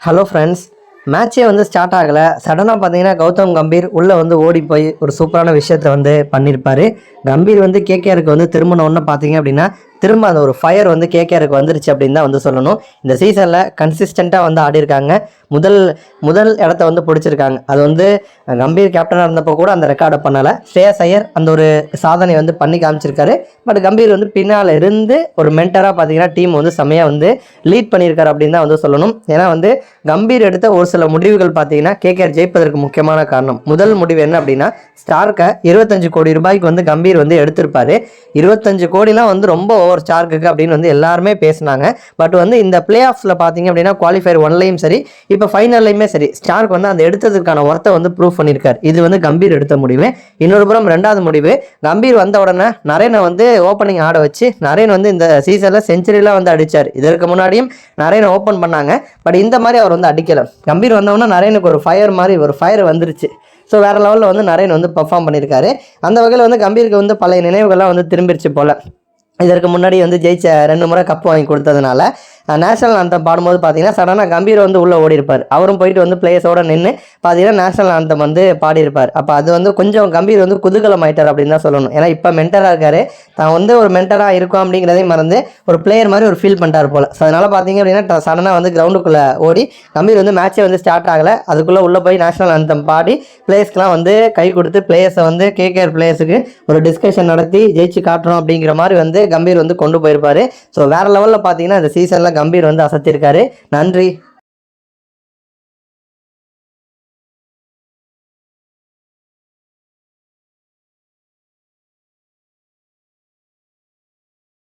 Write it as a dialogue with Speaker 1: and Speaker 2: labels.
Speaker 1: Hello friends மேட்ச்சே வந்து start ஆகலை. சடனாக பார்த்தீங்கன்னா கௌதம் கம்பீர் உள்ளே வந்து ஓடி போய் ஒரு சூப்பரான விஷயத்த வந்து பண்ணியிருப்பாரு கம்பீர் வந்து கேகேஆருக்கு வந்து திரும்பினோன்னு பார்த்தீங்க அப்படின்னா திரும்ப அந்த ஒரு ஃபயர் வந்து கேகேஆருக்கு வந்துருச்சு அப்படின்னு தான் வந்து சொல்லணும். இந்த சீசனில் கன்சிஸ்டண்ட்டாக வந்து ஆடிருக்காங்க. முதல் முதல் இடத்த வந்து பிடிச்சிருக்காங்க. அது வந்து கம்பீர் கேப்டனாக இருந்தப்போ கூட அந்த ரெக்கார்டை பண்ணலை. ஸ்ரேயஸ் ஐயர் அந்த ஒரு சாதனை வந்து பண்ணி காமிச்சிருக்காரு. பட் கம்பீர் வந்து பின்னால் இருந்து ஒரு மென்டராக பார்த்தீங்கன்னா டீம் வந்து செம்மையாக வந்து லீட் பண்ணியிருக்காரு அப்படின்னு தான் வந்து சொல்லணும். ஏன்னா வந்து கம்பீர் எடுத்த ஒரு சில முடிவுகள் பார்த்தீங்கன்னா கேகேஆர் ஜெயிப்பதற்கு முக்கியமான காரணம். முதல் முடிவு என்ன அப்படின்னா ஸ்டார்க்கை இருபத்தஞ்சு கோடி ரூபாய்க்கு வந்து கம்பீர் வந்து எடுத்திருப்பாரு. இருபத்தஞ்சு கோடிலாம் வந்து ரொம்ப ஓவர் ஸ்டார்க்குக்கு அப்படின்னு வந்து எல்லாருமே பேசினாங்க. பட் வந்து இந்த பிளே ஆஃப்ஸில் பார்த்தீங்க அப்படின்னா குவாலிஃபயர் ஒன்லையும் சரி இப்போ ஃபைனல்லையுமே சரி ஸ்டார்க் வந்து அந்த எடுத்ததுக்கான ஒர்த்தை வந்து ப்ரூவ் பண்ணியிருக்கார் இது வந்து கம்பீர் எடுத்த முடிவு. இன்னொரு புறம் ரெண்டாவது முடிவு கம்பீர் வந்த உடனே நரேனை வந்து ஓப்பனிங் ஆட வச்சு நரேன் வந்து இந்த சீசனில் செஞ்சுரிலாம் வந்து அடிச்சார். இதற்கு முன்னாடியும் நரேனை ஓப்பன் பண்ணாங்க. பட் இந்த மாதிரி அவர் வந்து அடிக்கலை. கம்பீர் வந்தவொடனே நரேனுக்கு ஒரு ஃபயர் மாதிரி ஒரு ஃபயர் வந்துருச்சு. ஸோ வேறு லெவலில் வந்து நரேன் வந்து பெர்ஃபார்ம் பண்ணியிருக்காரு அந்த வகையில் வந்து கம்பீருக்கு வந்து பழைய நினைவுகள்லாம் வந்து திரும்பிடுச்சு போல். இதற்கு முன்னாடி வந்து ஜெயிச்ச ரெண்டு முறை கப் வாங்கி கொடுத்ததுனால நேஷனல் anthem பாடும்போது பார்த்தீங்கன்னா சடனாக கம்பீர் வந்து உள்ளே ஓடிருப்பார் அவரும் போயிட்டு வந்து பிளேயர்ஸோடு நின்று பார்த்தீங்கன்னா நேஷனல் anthem வந்து பாடியிருப்பார். அப்போ அது வந்து கொஞ்சம் கம்பீர் வந்து குதூகலம் ஆயிட்டார் அப்படின்னு தான் சொல்லணும். ஏன்னா இப்போ மென்டராக இருக்காரு. தான் வந்து ஒரு மென்டராக இருக்கும் அப்படிங்கிறதையும் மறந்து ஒரு பிளேயர் மாதிரி ஒரு ஃபீல் பண்ணிட்டார் போல். ஸோ அதனால் பார்த்தீங்க அப்படின்னா சடனாக வந்து கிரவுண்டுக்குள்ளே ஓடி கம்பீர் வந்து மேட்ச்சே வந்து ஸ்டார்ட் ஆகலை. அதுக்குள்ளே உள்ளே போய் நேஷனல் anthem பாடி பிளேயர்ஸ்க்கெலாம் வந்து கை கொடுத்து பிளேயர்ஸை வந்து கேகேஆர் பிளேயர்ஸுக்கு ஒரு டிஸ்கஷன் நடத்தி ஜெயிச்சு காட்டுறோம் அப்படிங்கிற மாதிரி வந்து கம்பீர் வந்து கொண்டு போயிருப்பார். ஸோ வேறு லெவலில் பார்த்தீங்கன்னா இந்த சீசனில் கம்பீர் வந்து அசத்திருக்காரு. நன்றி.